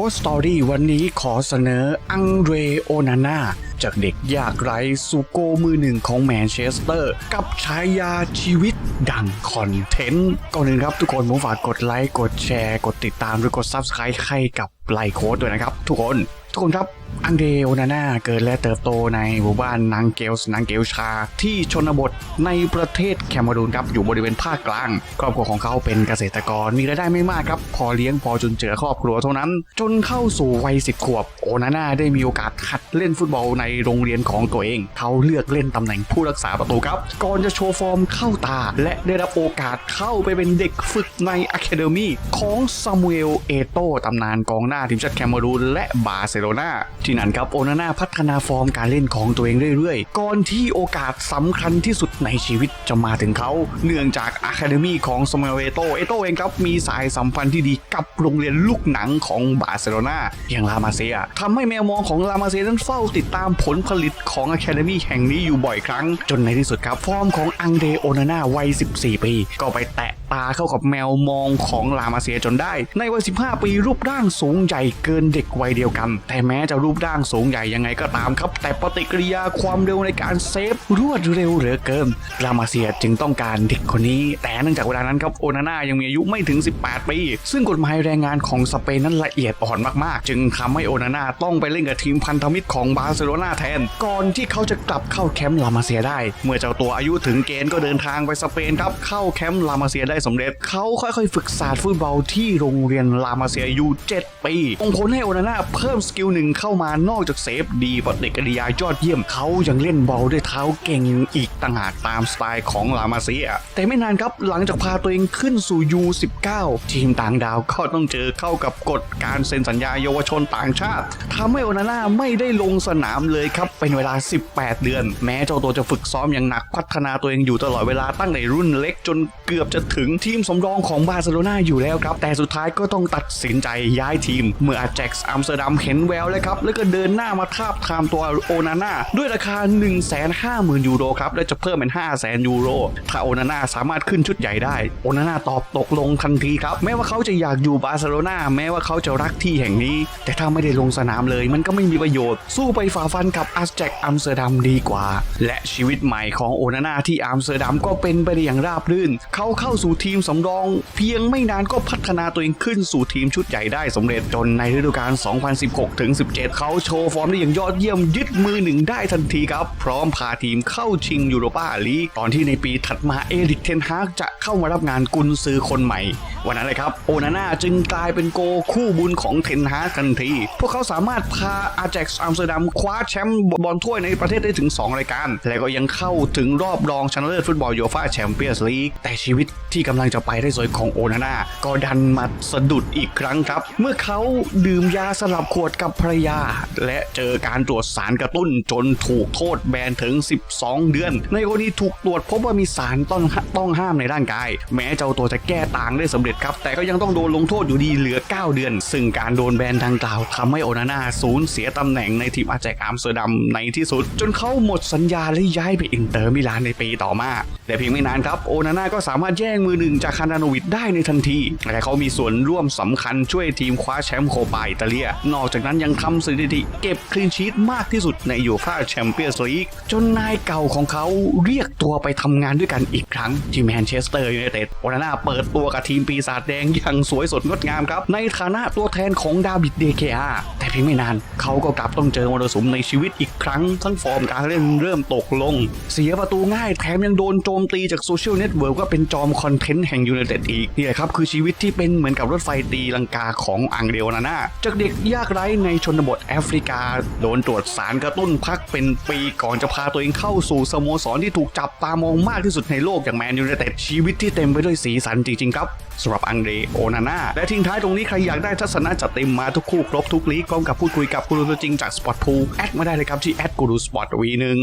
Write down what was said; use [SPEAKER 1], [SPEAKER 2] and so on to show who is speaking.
[SPEAKER 1] ค้ดสตอรี่วันนี้ขอเสนออังเดรโอนาน่าจากเด็กยากไร้สู่โกมือหนึ่งของแมนเชสเตอร์ กับฉายาชีวิตดังคอนเทนต์ก่อนหนึ่งครับทุกคนผมฝากกดไลค์ กดแชร์ กดติดตามหรือกด Subscribe ให้กับไลโค้ดด้วยนะครับ ทุกคน ทุกคนครับ อังเดโอนาน่าเกิดและเติบโตในหมู่บ้านนางเกลส์นางเกลชา ที่ชนบทในประเทศแคนารูนครับอยู่บริเวณภาคกลาง ครอบครัวของเขาเป็นเกษตรกรมีรายได้ไม่มากครับ พอเลี้ยงพอจนเจือครอบครัวเท่านั้น จนเข้าสู่วัยสิบขวบ โอนาน่าได้มีโอกาสหัดเล่นฟุตบอลในโรงเรียนของตัวเอง เขาเลือกเล่นตำแหน่งผู้รักษาประตูครับก่อนจะโชว์ฟอร์มเข้าตา และได้รับโอกาสเข้าไปเป็นเด็กฝึกในอะคาเดมีของซามูเอลเอโตตำนานกองหน้าทีมชาติแคนารูนและบาร์เซโลนาที่นั่นครับโอนาน่าพัฒนาฟอร์มการเล่นของตัวเองเรื่อยๆ ก่อนที่โอกาสสำคัญที่สุดในชีวิตจะมาถึงเขา เนื่องจากอะคาเดมีของซามูเอลเอโตเอโตเองครับมีสายสัมพันธ์ที่ดีกับโรงเรียนลูกหนังของบาร์เซโลนาอย่างลามาเซียทำให้แมวมองของลามาเซียนั้นเฝ้าติดตามผลผลิตของอะคาเดมีแห่งนี้อยู่บ่อยครั้ง จนในที่สุดครับฟอร์มของอังเดโอนาน่าวัย 14 ปี ก็ไปแตะตาเข้ากับแมวมองของลามาเซียจนได้ ในวัย 15 ปีรูปร่างสูงใหญ่เกินเด็กวัยเดียวกัน แต่แม้จะรูปร่างสูงใหญ่ยังไงก็ตามครับ แต่ปฏิกิริยาความเร็วในการเซฟรวดเร็วเหลือเกิน ลามาเซียจึงต้องการเด็กคนนี้ แต่เนื่องจากเวลานั้นครับโอนาน่ายังมีอายุไม่ถึง 18 ปี ซึ่งกฎหมายแรงงานของสเปนนั้นละเอียดอ่อนมากๆ จึงทำให้โอนาน่าต้องไปเล่นกับทีมพันธมิตรของบาร์เซโลนาแทน ก่อนที่เขาจะกลับเข้าแคมป์ลามาเซียได้ เมื่อเจ้าตัวอายุถึงเกณฑ์ก็เดินทางไปสเปนครับเข้าแคมป์ลามาเซียได้สำเร็จ เขาค่อยๆ ฝึกศาสตร์ฟุตบอลที่โรงเรียนลามาเซียอยู่ 7 ปีองผลให้โอนาน่าเพิ่มสกิลหนึ่งเข้ามานอกจากเซฟดีปฏิกิริยายอดเยี่ยมเขายังเล่นบอลด้วยเท้าเก่งอีกต่างหากตามสไตล์ของลามาเซีย แต่ไม่นานครับหลังจากพาตัวเองขึ้นสู่ U19 ทีมต่างดาวก็ต้องเจอเข้ากับกฎการเซ็นสัญญาเยาวชนต่างชาติทำให้โอนาน่าไม่ได้ลงสนามเลยครับ เป็นเวลา 18 เดือน แม้เจ้าตัวจะฝึกซ้อมอย่างหนักพัฒนาตัวเองอยู่ตลอดเวลาตั้งแต่รุ่นเล็กจนเกือบจะถึงทีมสำรองของบาร์เซโลนาอยู่แล้วครับ แต่สุดท้ายก็ต้องตัดสินใจย้ายทีม เมื่ออาแจ็กซ์อัมสเตอร์ดัมเห็นแววแล้วครับ แล้วก็เดินหน้ามาทาบทามตัวโอนาน่าด้วยราคา 150,000 ยูโรครับ และจะเพิ่มเป็น 500,000 ยูโร ถ้าโอนาน่าสามารถขึ้นชุดใหญ่ได้ โอนาน่าตอบตกลงทันทีครับ แม้ว่าเขาจะอยากอยู่บาร์เซโลนาแม้ว่าเขาจะรักที่แห่งนี้ แต่ถ้าไม่ได้ลงสนามเลย มันก็ไม่มีประโยชน์ สู้ไปฝ่าฟันกับอาแจ็กอัมสเตอร์ดัมดีกว่า และชีวิตใหม่ของโอนาน่าที่อัมสเตอร์ดัมก็เป็นไปได้อย่างราบรื่น เขาเข้าสู่ทีมสำรอง เพียงไม่นานก็พัฒนาตัวเองขึ้นสู่ทีมชุดใหญ่ได้สำเร็จจนในฤดูกาล 2016 ถึง 17 เขาโชว์ฟอร์มได้อย่างยอดเยี่ยมยึดมือหนึ่งได้ทันทีครับ พร้อมพาทีมเข้าชิงยูโรปาลีกตอนที่ในปีถัดมาเอริกเทนฮากจะเข้ามารับงานกุนซือคนใหม่ วันนั้นเลยครับ โอนาน่าจึงกลายเป็นโกคู่บุญของเทนฮากทันที พวกเขาสามารถพาอาแจ็กซ์อัมสเตอร์ดัมคว้าแชมป์บอลถ้วยในประเทศได้ถึง 2 รายการ และก็ยังเข้าถึงรอบรองชนะเลิศฟุตบอลยูฟ่าแชมเปี้ยนส์ลีกแต่ชีวิตที่กำลังจะไปได้สวยของโอนาน่าก็ดันมาสะดุดอีกครั้งครับ เมื่อเขาดื่มยาสลับขวดกับภรรยา และเจอการตรวจสารกระตุ้นจนถูกโทษแบนถึง 12 เดือน ในกรณีถูกตรวจพบว่ามีสารต้องต้องห้ามในร่างกาย แม้เจ้าตัวจะแก้ต่างได้สำเร็จครับ แต่ก็ยังต้องโดนลงโทษอยู่ดีเหลือ 9 เดือน ซึ่งการโดนแบนดังกล่าวทำให้โอนาน่าสูญเสียตำแหน่งในทีมอาแจกอัมสเตอร์ดัมในที่สุด จนเขาหมดสัญญาและย้ายไปอินเตอร์มิลานในปีต่อมา แต่เพียงไม่นานครับโอนาน่าก็สามารถแย่งมือหนึ่งจากคานาโนวิดได้ในทันที และเขามีส่วนร่วมสำคัญช่วยทีมคว้าแชมป์โคปาอิตาเลีย นอกจากนั้นยังทำสถิติ เก็บคลีนชีตมากที่สุดในยูฟ่าแชมเปี้ยนส์ลีกจนนายเก่าของเขาเรียกตัวไปทำงานด้วยกันอีกครั้งที่แมนเชสเตอร์ยูไนเต็ดโอนาน่าเปิดตัวกับทีมปีศาจแดงอย่างสวยสดงดงามครับ ในฐานะตัวแทนของดาวิดเดเคอาแต่เพียงไม่นาน เขาก็กลับต้องเจอมรสุมในชีวิตอีกครั้ง ทั้งฟอร์มการเล่นเริ่มตกลง เสียประตูง่ายแถมยังโดนโจมตีจากโซเชียลเน็ตเวิร์กว่าเป็นจอมคอนเทนต์แห่งยูไนเต็ดอีกนี่แหละครับคือชีวิตที่เป็นเหมือนกับรถไฟตีลังกาของอังเดโอนาน่าจากเด็กยากไร้ในชนบทแอฟริกา โดนตรวจสารกระตุ้นพักเป็นปีก่อนจะพาตัวเองเข้าสู่สโมสรที่ถูกจับตามองมากที่สุดในโลกอย่างแมนยูไนเต็ดชีวิตที่เต็มไปด้วยสีสันจริงๆครับสำหรับอังเดโอนาน่าและทิ้งท้ายตรงนี้ใครอยากได้ทัศนะจัดเต็มมาทุกคู่ครบทุกลีกพร้อมกับพูดคุยกับกูรูตัวจริงจากสปอร์ตพูแอดมาได้เลยครับที่แอดกูรูสปอร์ตวีหนึ่ง